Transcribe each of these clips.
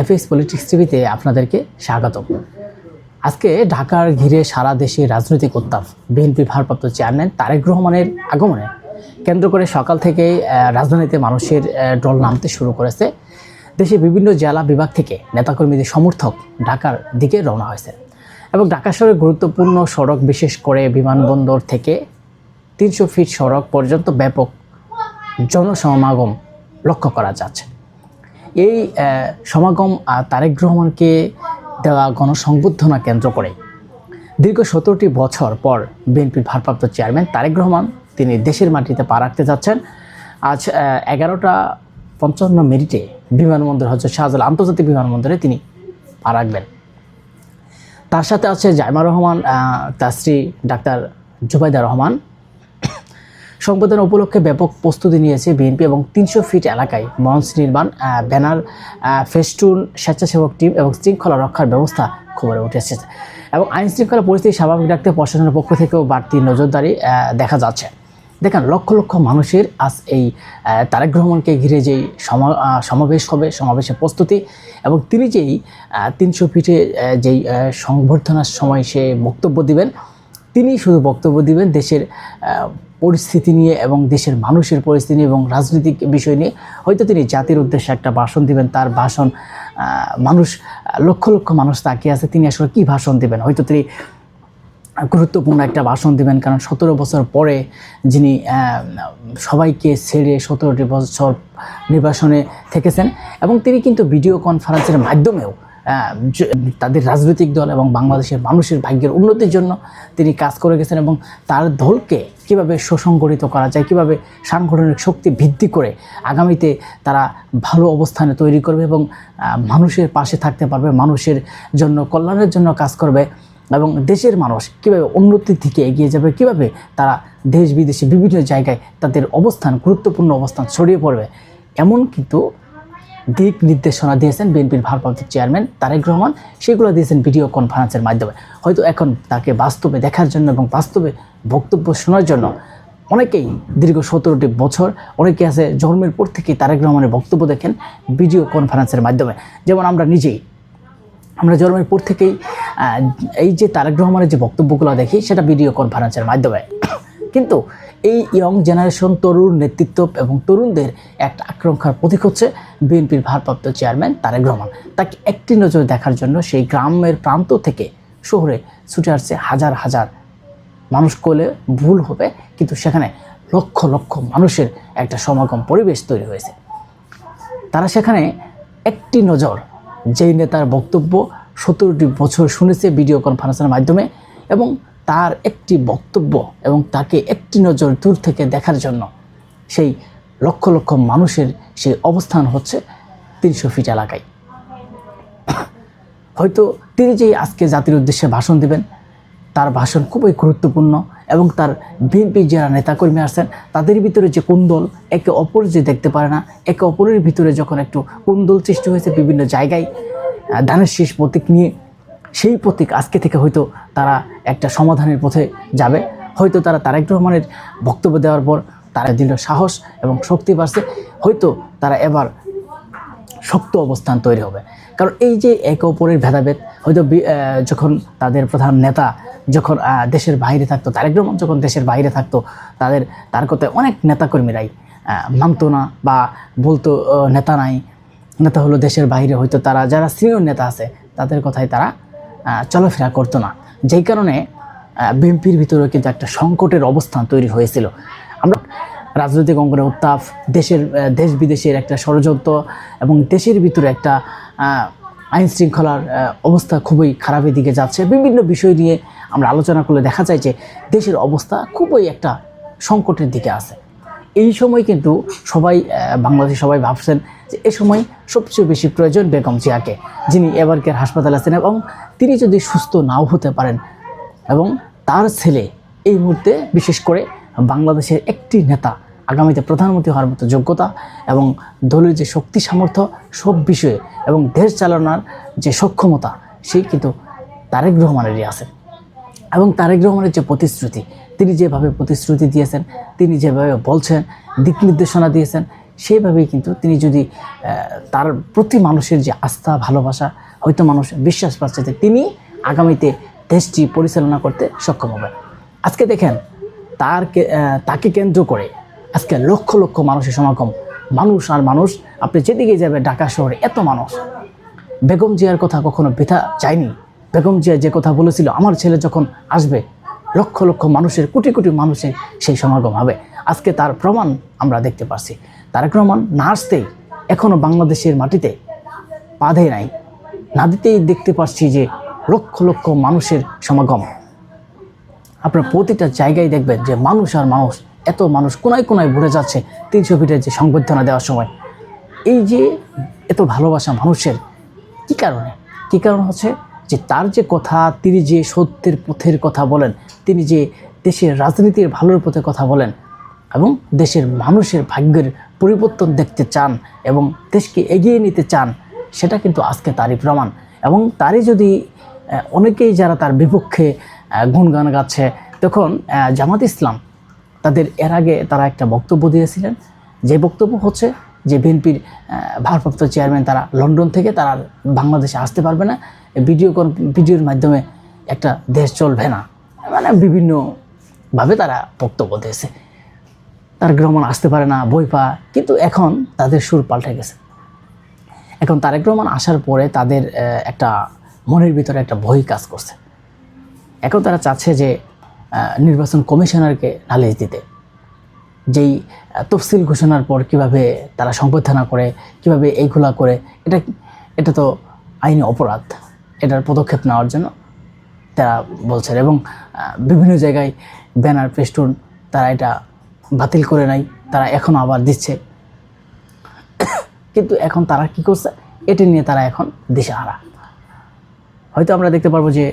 FS politics টিভিতে আপনাদেরকে স্বাগত আজকে ঢাকার ঘিরে সারা দেশে রাজনৈতিক উত্তাপ। বিএনপি ভারপ্রাপ্ত চেয়ারম্যান তারেক রহমানের আগমনে কেন্দ্র করে সকাল থেকে রাজধানীতে মানুষের ডল নামতে শুরু করেছে। দেশের বিভিন্ন জেলা বিভাগ থেকে নেতাকর্মীদের সমর্থক ঢাকার দিকে রওনা হয়েছে। এবং ঢাকা শহরের গুরুত্বপূর্ণ সড়ক, বিশেষ করে বিমানবন্দর থেকে তিনশো ফিট সড়ক পর্যন্ত ব্যাপক জনসমাগম লক্ষ্য করা যাচ্ছে। এই সমাগম তারেক রহমানকে দেওয়া গণসংবর্ধনা কেন্দ্র করে। দীর্ঘ সতেরোটি বছর পর বিএনপির ভারপ্রাপ্ত চেয়ারম্যান তারেক রহমান তিনি দেশের মাটিতে পা রাখতে যাচ্ছেন। আজ এগারোটা পঞ্চান্ন মিনিটে বিমানবন্দর হচ্ছে শাহজালাল আন্তর্জাতিক বিমানবন্দরে তিনি পা রাখবেন। তার সাথে আছে জাইমা রহমান তার স্ত্রী ডাক্তার জুবাইদা রহমান সংবর্ধনা উপলক্ষে ব্যাপক প্রস্তুতি নিয়েছে বিএনপি এবং তিনশো ফিট এলাকায় মঞ্চ নির্মাণ ব্যানার ফেস্টুন, স্বেচ্ছাসেবক টিম এবং শৃঙ্খলা রক্ষার ব্যবস্থা খবরে উঠেছে। এবং আইন শৃঙ্খলা পরিস্থিতি স্বাভাবিক রাখতে প্রশাসনের পক্ষ থেকেও বাড়তি নজরদারি দেখা যাচ্ছে। দেখেন, লক্ষ লক্ষ মানুষের আজ এই তারেক ঘিরে যেই সমা- সমাবেশ হবে, সমাবেশের প্রস্তুতি এবং তিনি যেই তিনশো ফিটে যেই সংবর্ধনার সময় সে বক্তব্য দিবেন তিনি শুধু বক্তব্য দিবেন দেশের পরিস্থিতি নিয়ে এবং দেশের মানুষের পরিস্থিতি নিয়ে এবং রাজনৈতিক বিষয় নিয়ে। হয়তো তিনি জাতির উদ্দেশ্যে একটা ভাষণ দিবেন, তার ভাষণ মানুষ লক্ষ লক্ষ মানুষ তাকিয়ে আছে, তিনি আসলে কী ভাষণ দিবেন? হয়তো তিনি গুরুত্বপূর্ণ একটা ভাষণ দিবেন, কারণ সতেরো বছর পরে যিনি সবাইকে ছেড়ে সতেরোটি বছর নির্বাসনে থেকেছেন এবং তিনি কিন্তু ভিডিও কনফারেন্সের মাধ্যমেও তাদের রাজনৈতিক দল এবং বাংলাদেশের মানুষের ভাগ্যের উন্নতির জন্য তিনি কাজ করে গেছেন এবং তার দলকে কীভাবে সুসংগঠিত করা যায়, কীভাবে সাংগঠনিক শক্তি বৃদ্ধি করে আগামীতে তারা ভালো অবস্থানে তৈরি করবে এবং মানুষের পাশে থাকতে পারবে, মানুষের জন্য, কল্যাণের জন্য কাজ করবে এবং দেশের মানুষ কীভাবে উন্নতির দিকে এগিয়ে যাবে, কীভাবে তারা দেশ বিদেশে বিভিন্ন জায়গায় তাদের অবস্থান, গুরুত্বপূর্ণ অবস্থান ছড়িয়ে পড়বে, এমন কিন্তু দিক নির্দেশনা দিয়েছেন বিএনপির ভারপ্রাপ্ত চেয়ারম্যান তারেক রহমান। সেগুলো দিয়েছেন ভিডিও কনফারেন্সের মাধ্যমে। হয়তো এখন তাকে বাস্তবে দেখার জন্য এবং বাস্তবে বক্তব্য শোনার জন্য অনেকেই দীর্ঘ সতেরোটি বছর অনেকে আছে জন্মের পর থেকেই তারেক রহমানের বক্তব্য দেখেন ভিডিও কনফারেন্সের মাধ্যমে। যেমন আমরা নিজেই, আমরা জন্মের পর থেকেই এই যে তারেক রহমানের যে বক্তব্যগুলো দেখি সেটা ভিডিও কনফারেন্সের মাধ্যমে। কিন্তু এই ইয়ং জেনারেশন তরুণ নেতৃত্ব এবং তরুণদের একটা আকাঙ্ক্ষার প্রতীক হচ্ছে বিএনপির ভারপ্রাপ্ত চেয়ারম্যান তারেক রহমান। তাকে একটি নজর দেখার জন্য সেই গ্রামের প্রান্ত থেকে শহরে ছুটে আসছে হাজার হাজার মানুষ করলে ভুল হবে, কিন্তু সেখানে লক্ষ লক্ষ মানুষের একটা সমাগম পরিবেশ তৈরি হয়েছে। তারা সেখানে একটি নজর, যেই নেতার বক্তব্য সতেরোটি বছর শুনেছে ভিডিও কনফারেন্সের মাধ্যমে এবং তার একটি বক্তব্য এবং তাকে একটি নজর দূর থেকে দেখার জন্য সেই লক্ষ লক্ষ মানুষের সেই অবস্থান হচ্ছে তিনশো ফিট এলাকায়। হয়তো তিনি যেই আজকে জাতির উদ্দেশ্যে ভাষণ দিবেন, তার ভাষণ খুবই গুরুত্বপূর্ণ এবং তার বিএনপি যারা নেতাকর্মী আছেন, তাদের ভিতরে যে কুন্দল একে অপর যে দেখতে পারে না, একে অপরের ভিতরে যখন একটু কুন্দল সৃষ্টি হয়েছে বিভিন্ন জায়গায় ধানের শেষ প্রতীক নিয়ে সেই প্রতীক আজকে থেকে হয়তো তারা একটা সমাধানের পথে যাবে। হয়তো তারা তারেক রহমানের বক্তব্য দেওয়ার পর তারা দিল সাহস এবং শক্তি বাড়ছে। হয়তো তারা এবার শক্ত অবস্থান তৈরি হবে। কারণ এই যে একে অপরের ভেদাভেদ, হয়তো যখন তাদের প্রধান নেতা যখন দেশের বাইরে থাকতো, তারেক রহমান যখন দেশের বাইরে থাকতো, তাদের, তার কথায় অনেক নেতাকর্মীরাই মানতো না বা বলতো নেতা নাই। নেতা হলো দেশের বাইরে, হয়তো তারা, যারা সিনিয়র নেতা আছে, তাদের কথায় তারা চলাফেরা করতো না। যেই কারণে বিএনপির ভিতরে কিন্তু একটা সংকটের অবস্থান তৈরি হয়েছিল। আমরা রাজনৈতিক অঙ্গনে উত্তাপ, দেশের দেশ বিদেশের একটা ষড়যন্ত্র এবং দেশের ভিতরে একটা আইন শৃঙ্খলার অবস্থা খুবই খারাপের দিকে যাচ্ছে। বিভিন্ন বিষয় নিয়ে আমরা আলোচনা করলে দেখা যায় যে, দেশের অবস্থা খুবই একটা সংকটের দিকে আছে। এই সময় কিন্তু সবাই বাংলাদেশে সবাই ভাবছেন যে এ সময় সবচেয়ে বেশি প্রয়োজন বেগম জিয়াকে, যিনি এবারকের হাসপাতালে আছেন এবং তিনি যদি সুস্থ নাও হতে পারেন এবং তার ছেলে এই মুহূর্তে বিশেষ করে বাংলাদেশের একটি নেতা, আগামীতে প্রধানমন্ত্রী হওয়ার মতো যোগ্যতা এবং দলের যে শক্তি সামর্থ্য সব বিষয়ে এবং দেশ চালানোর যে সক্ষমতা, সেই কিন্তু তারেক রহমানেরই আছে। এবং তারেক রহমানের যে প্রতিশ্রুতি, তিনি যেভাবে প্রতিশ্রুতি দিয়েছেন, তিনি যেভাবে বলছেন, দিক নির্দেশনা দিয়েছেন, সেইভাবেই কিন্তু তিনি যদি তার প্রতি মানুষের যে আস্থা, ভালোবাসা, হয়তো মানুষ বিশ্বাস পাচ্ছে যে তিনি আগামীতে দেশটি পরিচালনা করতে সক্ষম হবে আজকে দেখেন তার তাকে কেন্দ্র করে আজকে লক্ষ লক্ষ মানুষের সমাগম। মানুষ আর মানুষ, আপনি যেদিকে যাবে ঢাকা শহরে এত মানুষ। বেগম জিয়ার কথা কখনো বৃথা যায়নি। বেগম জিয়া যে কথা বলেছিল, আমার ছেলে যখন আসবে, লক্ষ লক্ষ মানুষের, কোটি কোটি মানুষের সেই সমাগম হবে। আজকে তার প্রমাণ আমরা দেখতে পাচ্ছি তারেক রহমান না আসতেই এখনও বাংলাদেশের মাটিতে পা নাই। না দিতেই দেখতে পাচ্ছি যে লক্ষ লক্ষ মানুষের সমাগম। আপনার প্রতিটা জায়গায় দেখবেন যে মানুষ আর মানুষ, এত মানুষ কোনায় কোনায় ভরে যাচ্ছে তিনশো ফিটের যে সংবর্ধনা দেওয়ার সময়। এই যে এত ভালোবাসা মানুষের, কি কারণে? কি কারণ হচ্ছে? যে তার যে কথা, তিনি যে সত্যের পথের কথা বলেন, তিনি যে দেশের রাজনীতির ভালোর পথে কথা বলেন এবং দেশের মানুষের ভাগ্যের পরিবর্তন দেখতে চান এবং দেশকে এগিয়ে নিতে চান, সেটা কিন্তু আজকে তারই প্রমাণ। এবং তারই যদি অনেকেই যারা তার বিপক্ষে গুণগান গাচ্ছে, তখন জামাত ইসলাম তাদের এর আগে তারা একটা বক্তব্য দিয়েছিলেন। যে বক্তব্য হচ্ছে যে বিএনপির ভারপ্রাপ্ত চেয়ারম্যান তারা লন্ডন থেকে, তারা বাংলাদেশে আসতে পারবে না। ভিডিও ভিডিওর মাধ্যমে একটা দেশ চলবে না। মানে বিভিন্নভাবে তারা বক্তব্য দিয়েছে। তার গ্রহণ আসতে পারে না, বই পা কিন্তু এখন তাদের সুর পাল্টে গেছে। এখন তারেক রহমান আসার পরে তাদের একটা মনের ভিতরে একটা ভয় কাজ করছে। এখন তারা চাচ্ছে যে নির্বাচন কমিশনারকে নালিশ দিতে। যেই তফসিল ঘোষণার পর কীভাবে তারা সংবর্ধনা করে, কীভাবে এইগুলা করে, এটা এটা তো আইনি অপরাধ। এটার পদক্ষেপ নেওয়ার জন্য তারা বলছেন এবং বিভিন্ন জায়গায় ব্যানার পেস্টুন তারা এটা বাতিল করে নাই, তারা এখন আবার দিচ্ছে। কিন্তু এখন তারা কি করছে? এটি নিয়ে তারা এখন দিশেহারা। হয়তো আমরা দেখতে পারব যে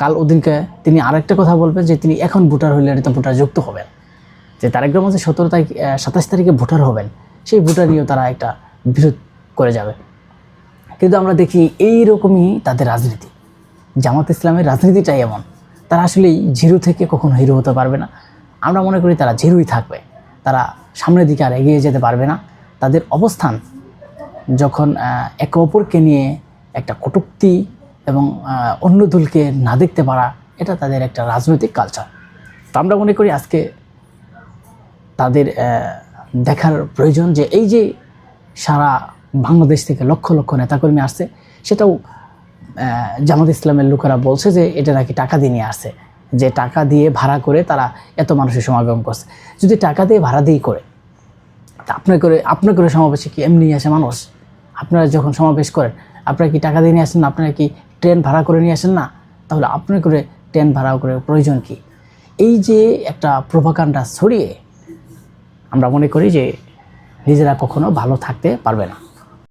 কাল ওদিনকে তিনি আরেকটা কথা বলবেন যে তিনি এখন ভোটার হইলে তো ভোটার যুক্ত হবেন। যে তারেক রহমান যে সতেরো তারিখ সাতাশ তারিখে ভোটার হবেন, সেই ভোটার নিয়েও তারা একটা বিরোধ করে যাবে। কিন্তু আমরা দেখি এই রকমই তাদের রাজনীতি। জামাত ইসলামের রাজনীতিটাই এমন। তারা আসলেই জিরো থেকে কখনো হিরো হতে পারবে না। আমরা মনে করি তারা জিরোই থাকবে। তারা সামনের দিকে আর এগিয়ে যেতে পারবে না। তাদের অবস্থান যখন একে অপরকে নিয়ে একটা কটূক্তি এবং অন্য দলকে না দেখতে পারা, এটা তাদের একটা রাজনৈতিক কালচার তো আমরা মনে করি আজকে তাদের দেখার প্রয়োজন যে এই যে সারা বাংলাদেশ থেকে লক্ষ লক্ষ নেতাকর্মী আসছে, সেটাও জামাত ইসলামের লোকেরা বলছে যে এটা নাকি টাকা দিয়ে নিয়ে আসছে, যে টাকা দিয়ে ভাড়া করে তারা এত মানুষের সমাগম করছে। যদি টাকা দিয়ে ভাড়া দিয়েই করে, তা আপনার করে আপনার করে সমাবেশে কি এমনি আসে মানুষ? আপনারা যখন সমাবেশ করেন, আপনারা কি টাকা দিয়ে নিয়ে আসেন আপনারা কি ট্রেন ভাড়া করে নিয়ে আসেন না? তাহলে আপনার করে ট্রেন ভাড়া করে প্রয়োজন কি? এই যে একটা প্রভাকাণ্ডা ছড়িয়ে আমরা মনে করি যে নিজেরা কখনো ভালো থাকতে পারবে না।